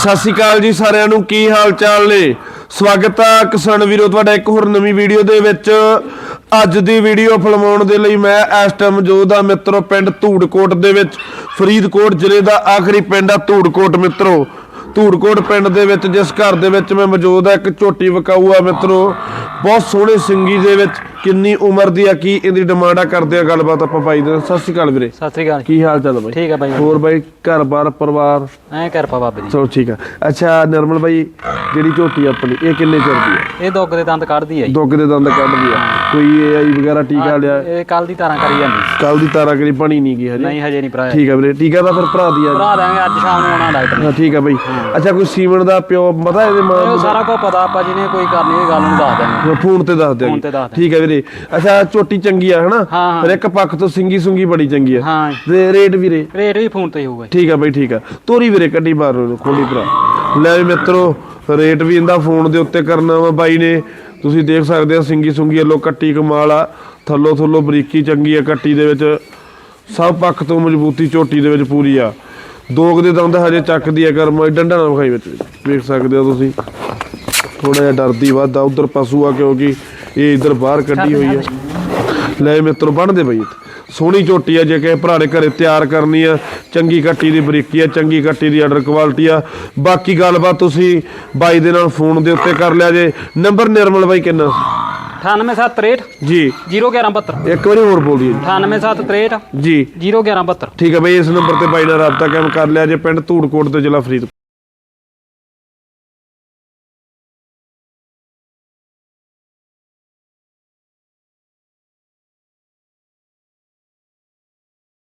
ਸਤਿ ਸ਼੍ਰੀ ਅਕਾਲ ਜੀ ਸਾਰਿਆਂ ਨੂੰ, ਕੀ ਹਾਲ ਚਾਲ ਨੇ? ਸਵਾਗਤ ਆ ਕਿਸਾਨ ਵੀਰੋ, ਤੁਹਾਡਾ ਇੱਕ ਹੋਰ ਨਵੀਂ ਵੀਡੀਓ ਦੇ ਵਿੱਚ। ਅੱਜ ਦੀ ਵੀਡੀਓ ਫਿਲਮਾਉਣ ਦੇ ਲਈ ਮੈਂ ਇਸ ਟਾਈਮ ਮੌਜੂਦ ਆ ਮਿੱਤਰੋ, ਪਿੰਡ ਧੂੜਕੋਟ ਦੇ ਵਿੱਚ। ਫਰੀਦਕੋਟ ਜ਼ਿਲ੍ਹੇ ਦਾ ਆਖਰੀ ਪਿੰਡ ਆ ਧੂੜਕੋਟ ਮਿੱਤਰੋ। ਧੂੜਕੋਟ ਪਿੰਡ ਦੇ ਵਿੱਚ, ਜਿਸ ਘਰ ਦੇ ਵਿੱਚ ਮੈਂ ਮੌਜੂਦ ਆ ਇੱਕ ਝੋਟੀ ਵਿਕਾਊ ਆ ਮਿੱਤਰੋ। ਬਹੁਤ ਸੋਹਣੇ ਸਿੰਗੀ ਦੇ ਵਿੱਚ ਕਿੰਨੀ ਉਮਰ ਦੀ ਆ ਕੀ ਇਹਦੀ ਡਿਮਾਂਡ ਆ ਕਰਦੇ ਆ ਗੱਲਬਾਤ ਆਪਾਂ ਪਾਈ ਦੇ ਨਾਲ। ਸਤਿ ਸ਼੍ਰੀ ਅਕਾਲ ਵੀਰੇ। ਸਤਿ ਸ੍ਰੀ ਅਕਾਲ ਕੀ ਹਾਲ ਚਾਲ ਬਾਈ? ਠੀਕ ਆ ਬਾਈ। ਹੋਰ ਬਾਈ ਘਰ-ਬਾਰ ਪਰਿਵਾਰ? ਐ ਕਿਰਪਾ ਬਾਬੇ ਦੀ। ਚਲੋ ਠੀਕ ਆ। ਅੱਛਾ ਨਰਮਲ ਬਾਈ ਜਿਹੜੀ ਝੋਟੀ ਆਪਣੀ ਇਹ ਕਿੰਨੇ ਚਿਰ ਦੀ ਹੈ ਇਹ ਦੁੱਗ ਦੇ ਦੰਦ ਕੱਢਦੀ ਆ ਜੀ। ਦੁੱਗ ਦੇ ਦੰਦ ਕੱਢਦੀ ਆ। ਕੋਈ ਏਆਈ ਵਗੈਰਾ ਟੀਕਾ ਲਿਆ? ਇਹ ਕੱਲ ਦੀ ਤਾਰਾਂ ਕਰੀ ਜਾਂਦੀ ਕੱਲ ਦੀ ਤਾਰਾ ਕਰੀ ਬਣੀ ਨਹੀਂ ਗਈ ਹਜੇ। ਨਹੀਂ ਹਜੇ ਨਹੀਂ ਭਰਾ ਠੀਕ ਆ ਵੀਰੇ ਟੀਕਾ ਤਾਂ ਫਿਰ ਭਰਾ ਦੀ ਆ ਭਰਾ ਦਾਂਗੇ ਅੱਜ ਸ਼ਾਮ ਨੂੰ ਆਉਣਾ ਡਾਕਟਰ। ਹਾਂ ਠੀਕ ਆ ਬਾਈ। ਅੱਛਾ ਕੋਈ ਸੀਮਨ ਦਾ ਪਿਓ ਪਤਾ ਇਹਦੇ ਮਾਂ ਸਾਰਾ ਕੁਝ ਪਤਾ ਆਪਾਂ ਜਿਹਨੇ ਕੋਈ ਕਰਨੀ ਇਹ ਗੱਲ ਨੂੰ ਦੱਸ ਦਾਂਗੇ ਫੋਨ ਤੇ ਦੱਸ ਫੋਨ ਤੇ ਦਿਆਂਗੇ। ਦੱਸ ਠੀਕ ਆ ਵੀਰੇ ਅੱਛਾ ਝੋਟੀ ਚੰਗੀ ਆ ਹਨਾ? ਹਾਂ। ਫਿਰ ਇੱਕ ਪੱਖ ਤੋਂ ਸਿੰਗੀ ਸੁੰਗੀ ਬੜੀ ਚੰਗੀ ਆ। ਹਾਂ। ਤੇ ਰੇਟ ਵੀਰੇ? ਰੇਟ ਵੀ ਫੋਨ ਤੇ ਹੀ ਹੋਊਗਾ। ਜੀ। ਠੀਕ ਆ ਬਈ ਠੀਕ ਆ। ਤੋਰੀ ਵੀਰੇ ਕੱਢੀ ਬਾਹਰ ਨੂੰ ਖੋਲੀ ਭਰਾ। ਲੈ ਵੀ ਮਿੱਤਰੋ ਰੇਟ ਵੀ ਇਹਦਾ ਫੋਨ ਦੇ ਉੱਤੇ ਕਰਨਾ ਵਾ ਬਾਈ ਨੇ। ਤੁਸੀਂ ਦੇਖ ਸਕਦੇ ਆ ਸਿੰਗੀ ਸੁੰਗੀ ਵੱਲੋਂ ਕੱਟੀ ਕਮਾਲ ਆ। ਥੱਲੋ ਥੱਲੋ ਬਰੀਕੀ ਚੰਗੀ ਆ ਕੱਟੀ ਦੇ ਵਿੱਚ। ਸਭ ਪੱਖ ਤੋਂ ਮਜ਼ਬੂਤੀ ਝੋਟੀ ਦੇ ਵਿੱਚ ਪੂਰੀ ਆ। ਦੋਗ ਦੇ ਦੰਦ ਹਜੇ ਚੱਕਦੀ ਆ ਕਰਮ ਡੰਡਾ ਨਾ ਵਿਖਾਈ ਵਿੱਚ। ਦੇਖ ਸਕਦੇ ਹੋ ਤੁਸੀਂ। ਥੋੜਾ ਜਿਹਾ ਡਰਦੀ ਵੱਧਾ ਉਧਰ ਪਸ਼ੂ ਆ ਕਿਉਂਕਿ ਇਹ ਇਧਰ ਬਾਹਰ ਕੱਢੀ ਹੋਈ ਆ। ਲੈ ਮਿੱਤਰੋ ਬਣਦੇ ਬਈ ਸੋਹਣੀ ਝੋਟੀ ਆ ਜੇ ਕਿਸੇ ਭਰਾ ਨੇ ਘਰੇ ਤਿਆਰ ਕਰਨੀ ਆ ਚੰਗੀ ਕੱਟੀ ਦੀ ਬਰੀਕੀ ਆ ਚੰਗੀ ਕੱਟੀ ਦੀ ਆਰਡਰ ਕੁਆਲਿਟੀ ਆ। ਬਾਕੀ ਗੱਲਬਾਤ ਤੁਸੀਂ ਬਾਈ ਦੇ ਨਾਲ ਫੋਨ ਦੇ ਉੱਤੇ ਕਰ ਲਿਆ ਜੇ। ਨੰਬਰ ਨਿਰਮਲ ਬਾਈ ਕਿੰਨਾ? 98763 ਜੀ। 01172 ਇੱਕ ਵਾਰੀ ਹੋਰ ਬੋਲ ਦਈਏ 98763 ਜੀ। 01172 ਠੀਕ ਹੈ ਬਈ ਇਸ ਨੰਬਰ ਤੇ ਬਾਈ ਨਾਲ ਰਾਬਤਾ ਕਾਇਮ ਕਰ ਲਿਆ ਜੇ ਪਿੰਡ ਧੂੜਕੋਟ ਤੇ ਜ਼ਿਲ੍ਹਾ ਫਰੀਦਕੋਟ।